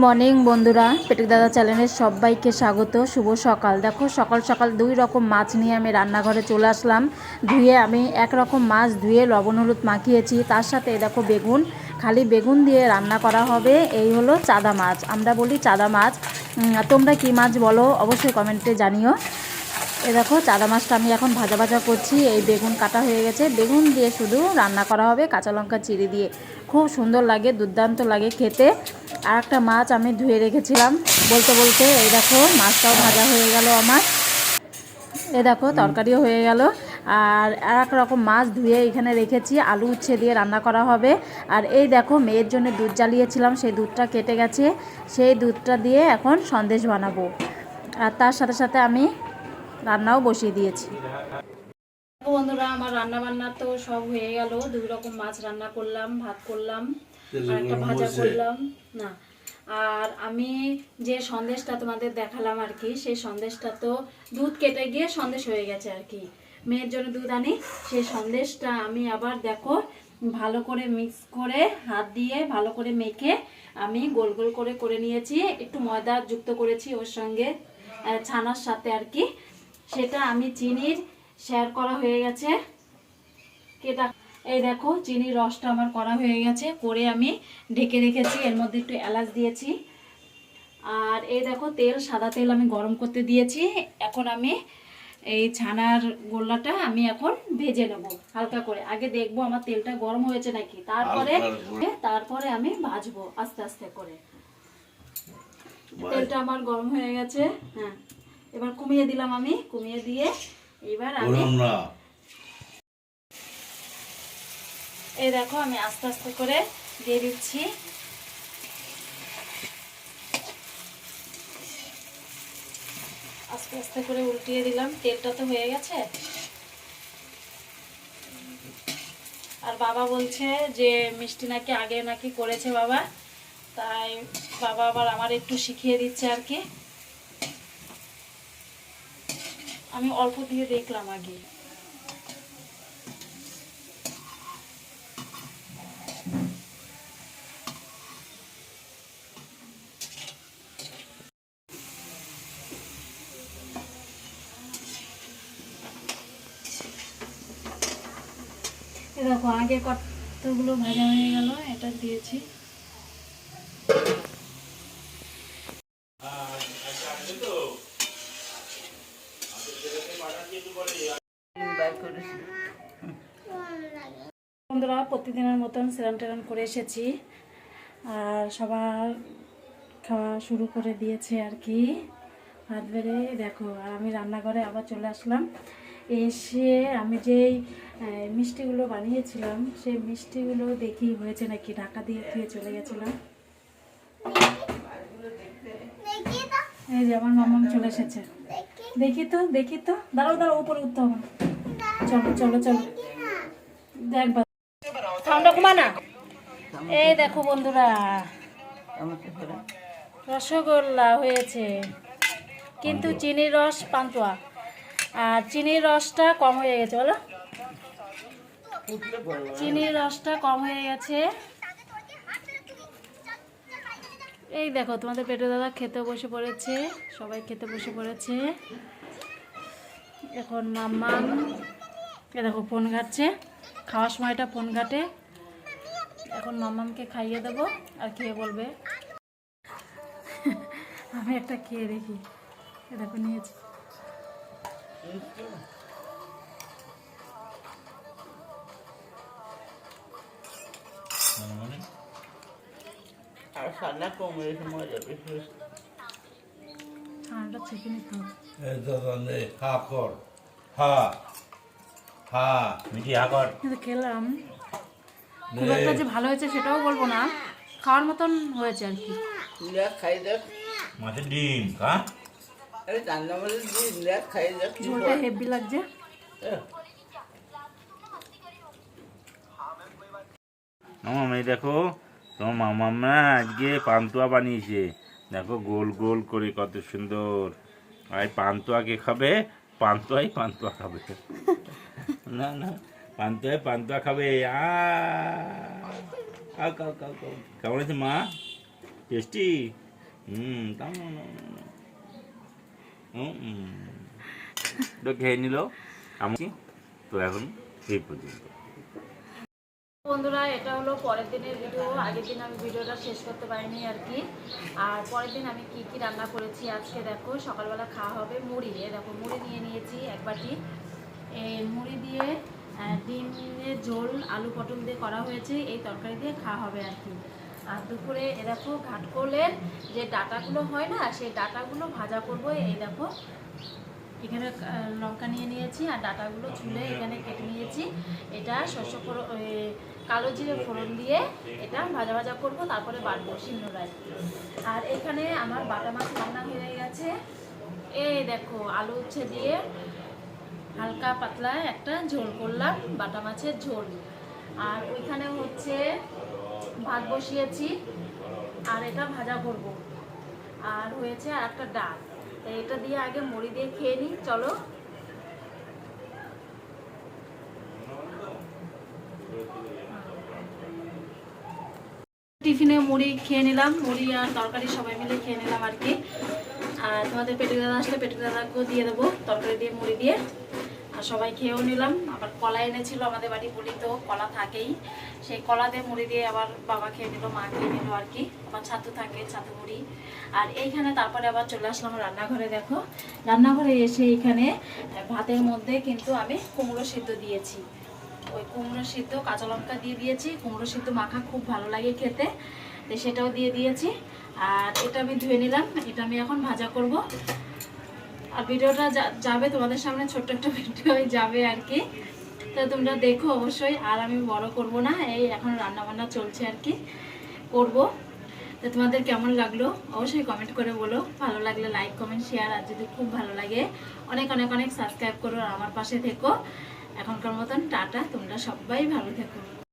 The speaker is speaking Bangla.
মর্নিং বন্ধুরা। পেটুক দাদা চ্যানেলের সবাইকে স্বাগত। শুভ সকাল। দেখো, সকাল সকাল দুই রকম মাছ নিয়ে আমি রান্নাঘরে চলে আসলাম। ধুয়ে আমি এক রকম মাছ ধুয়ে লবণ, হলুদ মাখিয়েছি। তার সাথে দেখো বেগুন, খালি বেগুন দিয়ে রান্না করা হবে। এই হলো চাদা মাছ। আমরা বলি চাদা মাছ। তোমরা কি মাছ বলো? অবশ্যই কমেন্টে জানিও। এ দেখো চাদা মাছটা আমি এখন ভাজা ভাজা করছি। এই বেগুন কাটা হয়ে গেছে। বেগুন দিয়ে শুধু রান্না করা হবে কাঁচা লঙ্কা চিড়ে দিয়ে। খুব সুন্দর লাগে, দুর্দান্ত লাগে খেতে। আর একটা মাছ আমি ধুয়ে রেখেছিলাম বলতে বলতে। এই দেখো, মাছটাও ভাজা হয়ে গেল আমার। এ দেখো, তরকারিও হয়ে গেল। আর আর এক রকম মাছ ধুয়ে এখানে রেখেছি। আলু উচ্ছে দিয়ে রান্না করা হবে। আর এই দেখো, মেয়ের জন্য দুধ জ্বালিয়েছিলাম। সেই দুধটা কেটে গেছে। সেই দুধটা দিয়ে এখন সন্দেশ বানাবো। আর তার সাথে সাথে আমি রান্নাও বসিয়ে দিয়েছি। বন্ধুরা আমার রান্না বান্না তো সব হয়ে গেল। দুই রকম মাছ রান্না করলাম ভাত করলাম আর একটা ভাজা করলাম না। আর আমি যে সন্দেশটা তোমাদের দেখালাম আর কি সেই সন্দেশটা তো দুধ কেটে গিয়ে সন্দেশ হয়ে গেছে আর কি। মেয়ের জন্য দুধ আনি সেই সন্দেশটা আমি আবার দেখো ভালো করে মিক্স করে হাত দিয়ে ভালো করে মেখে আমি গোল গোল করে করে নিয়েছি। একটু ময়দা যুক্ত করেছি ওর সঙ্গে ছানার সাথে আর কি। সেটা আমি চিনির শেয়ার করা হয়ে গেছে। কেটা এই দেখো চিনির রসটা আমার করা হয়ে গেছে। করে আমি ঢেকে রেখেছি এর মধ্যে একটু এলাচ দিয়েছি। আর এই দেখো তেল সাদা তেল আমি গরম করতে দিয়েছি। এখন আমি এই ছানার গোল্লাটা আমি এখন ভেজে নেব হালকা করে। আগে দেখব আমার তেলটা গরম হয়েছে নাকি। তারপরে তারপরে আমি ভাজবো আস্তে আস্তে করে। তেলটা আমার গরম হয়ে গেছে। হ্যাঁ। এবার কমিয়ে দিলাম আমি কমিয়ে দিয়ে এবার আমি এই দেখো আমি আস্তে আস্তে করে দিয়ে দিচ্ছি। আস্তে আস্তে করে উল্টিয়ে দিলাম তেলটা তো হয়ে গেছে। আর বাবা বলছে যে মিষ্টি নাকি আগে নাকি করেছে বাবা। তাই বাবা আবার আমার একটু শিখিয়ে দিচ্ছে আর কি। আমি অল্প দিয়ে দেখলাম আগে। দেখো আগে কতগুলো ভাজা হয়ে গেল এটা দিয়েছি। বন্ধুরা, প্রতিদিনের মতন সেরান টেরান করে এসেছি। আর সবার খাওয়া শুরু করে দিয়েছে আর কি। হাত বেড়ে, দেখো, আর আমি রান্নাঘরে আবার চলে আসলাম। এসে আমি যেই মিষ্টিগুলো বানিয়েছিলাম, সেই মিষ্টিগুলো দেখি হয়েছে নাকি, ঢাকা দিয়ে ধুয়ে চলে গেছিলাম। এই যে আমার মামাম চলে এসেছে। দেখি তো দেখি তো। দাঁড়াও দাঁড়াও, উপরে উঠতে হবে। চলো চলো চলো। দেখবা ঠান্ডা কমা না। এই দেখো বন্ধুরা। রসগোল্লা হয়েছে। কিন্তু চিনির রস পান্তুয়া। আর চিনির রসটা কম হয়ে গেছে বলো। চিনির রসটা কম হয়ে গেছে। এই দেখো তোমাদের পেটে দাদা খেতে বসে পড়েছে। সবাই খেতে বসে পড়েছে। এখন মাম্মাম এ দেখো ফোন ঘাটছে। খাওয়ার সময়টা ফোন ঘাটে। এখন মাম্মামকে খাইয়ে দেবো আর খেয়ে বলবে? আমি একটা খেয়ে দেখি। এ দেখো নিয়েছি। ঠান্ডা ছেঁকে নিতে এই দাদা নে হা কর হা হা মিটি হা খেলাম। খুব একটা যে ভালো হয়েছে সেটাও বলব না। খাওয়ার মতন হয়েছে আর কি। খাই দেখ। মাছের ডিম হ্যাঁ? আরে রান্না দেখ খাই দেখ ঝোলটা হেভি লাগছে। হয়। মামা দেখো তোমার মামা না আজকে পান্তুয়া বানিয়েছে। দেখো গোল গোল করে কত সুন্দর। আর পান্তুয়া কে খাবে? পান্তুয়াই পান্তুয়া খাবে। না না পান্তুয়াই পান্তুয়া খাবে। কেমন আছে মা? টেস্টি? হুম তাম না, না, না, না। হুম, হুম। খেয়ে নিল। আমি তো এখন এই পর্যন্ত। বন্ধুরা, এটা হলো পরের দিনের ভিডিও আগের দিন আমি ভিডিওটা শেষ করতে পারিনি আর কি। আর পরের দিন আমি কি কি রান্না করেছি আজকে দেখো, সকালবেলা খাওয়া হবে মুড়ি এ দেখো, মুড়ি নিয়ে নিয়েছি এক বাটি। এই মুড়ি দিয়ে ডিমের ঝোল, আলু পটল দিয়ে করা হয়েছে। এই তরকারি দিয়ে খাওয়া হবে আর কি। আর দুপুরে এ দেখো, ঘাটকোলের যে ডাটাগুলো হয় না, সেই ডাটাগুলো ভাজা করব। এই দেখো এখানে লঙ্কা নিয়ে নিয়েছি আর ডাটাগুলো ছুলে এখানে কেটে নিয়েছি। এটা শস্য ফোড়ন কালো জিরে ফোড়ন দিয়ে এটা ভাজা ভাজা করব, তারপরে বাটবো শিলনোড়ায়। আর এখানে আমার বাটা মাছ রান্না হয়ে গেছে। এই দেখো, আলু উচ্ছে দিয়ে হালকা পাতলা একটা ঝোল করলাম, বাটা মাছের ঝোল। আর ওইখানে হচ্ছে ভাত বসিয়েছি, আর এটা ভাজা করব। আর হয়েছে আর একটা ডাল। এটা দিয়ে আগে মুড়ি দিয়ে খেয়ে নিই, চলো। টিফিনে মুড়ি খেয়ে নিলাম, মুড়ি আর তরকারি সবাই মিলে খেয়ে নিলাম আর কি। আর তোমাদের পেটে দাদা আসলে পেটে দাদাকেও দিয়ে দেবো, তরকারি দিয়ে মুড়ি দিয়ে। সবাই খেয়েও নিলাম। আবার কলা এনেছিল আমাদের বাড়ি বলি তো কলা থাকেই। সেই কলা দিয়ে মুড়ি দিয়ে আবার বাবা খেয়ে নিল, মা খেয়ে নিল আর কি। আবার ছাতু থাকে, ছাতু মুড়ি। আর এইখানে তারপরে আবার চলে আসলাম রান্নাঘরে, দেখো। রান্নাঘরে এসে এখানে ভাতের মধ্যে কিন্তু আমি কুমড়ো সিদ্ধ দিয়েছি। ওই কুমড়ো সিদ্ধ কাঁচা লঙ্কা দিয়ে দিয়েছি। কুমড়ো সিদ্ধ মাখা খুব ভালো লাগে খেতে, তো সেটাও দিয়ে দিয়েছি। আর এটা আমি ধুয়ে নিলাম। এটা আমি এখন ভাজা করব। আর ভিডিওটা যাবে তোমাদের সামনে ছোট্ট একটা ভিডিও যাবে আর কি। তো তোমরা দেখো অবশ্যই, আর আমি বড় করব না, এই এখন রান্না বান্না চলছে আর কি, করব। তো তোমাদের কেমন লাগল অবশ্যই কমেন্ট করে বলো। ভালো লাগলে লাইক কমেন্ট শেয়ার আর যদি খুব ভালো লাগে, অনেক অনেক অনেক সাবস্ক্রাইব করো আর আমার পাশে থেকো। এখনকার মতন টাটা, তোমরা সবাই ভালো থেকো।